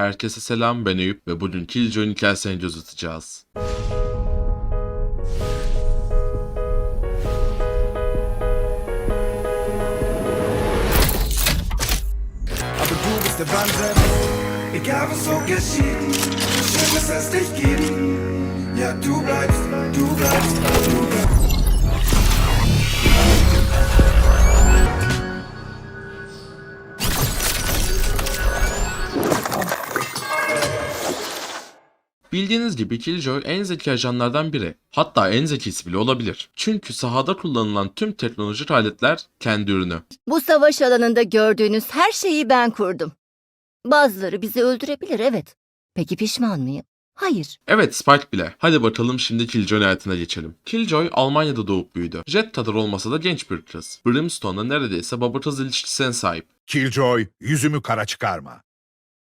Herkese selam ben Eyüp ve bugün Killjoy'un hikayesine göz atacağız. Bildiğiniz gibi Killjoy en zeki ajanlardan biri. Hatta en zekisi bile olabilir. Çünkü sahada kullanılan tüm teknolojik aletler kendi ürünü. Bu savaş alanında gördüğünüz her şeyi ben kurdum. Bazıları bizi öldürebilir evet. Peki pişman mıyım? Hayır. Evet Spike bile. Hadi bakalım şimdi Killjoy'un hayatına geçelim. Killjoy Almanya'da doğup büyüdü. Jet kadar olmasa da genç bir kız. Brimstone'la neredeyse baba kız ilişkisine sahip. Killjoy, yüzümü kara çıkarma.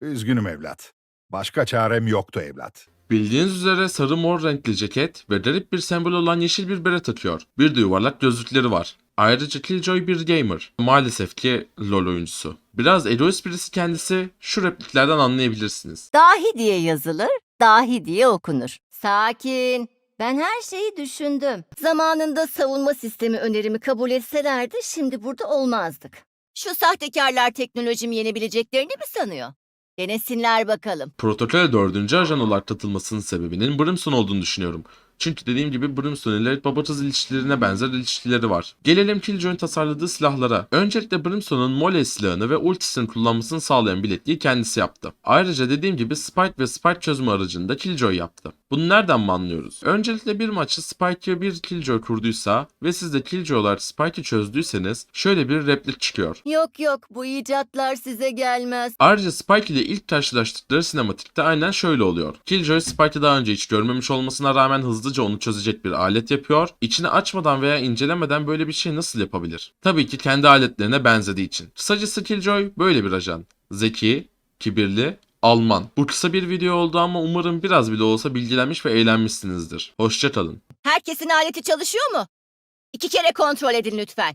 Üzgünüm evlat. Başka çarem yoktu evlat. Bildiğiniz üzere sarı mor renkli ceket ve garip bir sembol olan yeşil bir bere takıyor. Bir de yuvarlak gözlükleri var. Ayrıca Killjoy bir gamer. Maalesef ki LoL oyuncusu. Biraz egoist birisi kendisi şu repliklerden anlayabilirsiniz. Dahi diye yazılır, dahi diye okunur. Sakin. Ben her şeyi düşündüm. Zamanında savunma sistemi önerimi kabul etselerdi şimdi burada olmazdık. Şu sahtekarlar teknolojimi yenebileceklerini mi sanıyor? Denesinler bakalım. Protokole 4. ajan olarak katılmasının sebebinin Brimstone olduğunu düşünüyorum. Çünkü dediğim gibi Brimstone ile babatız ilişkilerine benzer ilişkileri var. Gelelim Killjoy'un tasarladığı silahlara. Öncelikle Brimstone'un Mole silahını ve ultisini kullanmasını sağlayan bilekliği kendisi yaptı. Ayrıca dediğim gibi Spike ve Spike çözümü aracını da Killjoy yaptı. Bunu nereden mi anlıyoruz? Öncelikle bir maçı Spike'e bir Killjoy kurduysa ve siz de Killjoy olarak Spike'ı çözdüyseniz şöyle bir replik çıkıyor. Yok yok bu icatlar size gelmez. Ayrıca Spike ile ilk karşılaştıkları sinematikte aynen şöyle oluyor. Killjoy Spike'ı daha önce hiç görmemiş olmasına rağmen hızlıca onu çözecek bir alet yapıyor. İçini açmadan veya incelemeden böyle bir şey nasıl yapabilir? Tabii ki kendi aletlerine benzediği için. Kısacası Killjoy böyle bir ajan. Zeki, kibirli, Alman. Bu kısa bir video oldu ama umarım biraz bile olsa bilgilenmiş ve eğlenmişsinizdir. Hoşçakalın. Herkesin aleti çalışıyor mu? İki kere kontrol edin lütfen.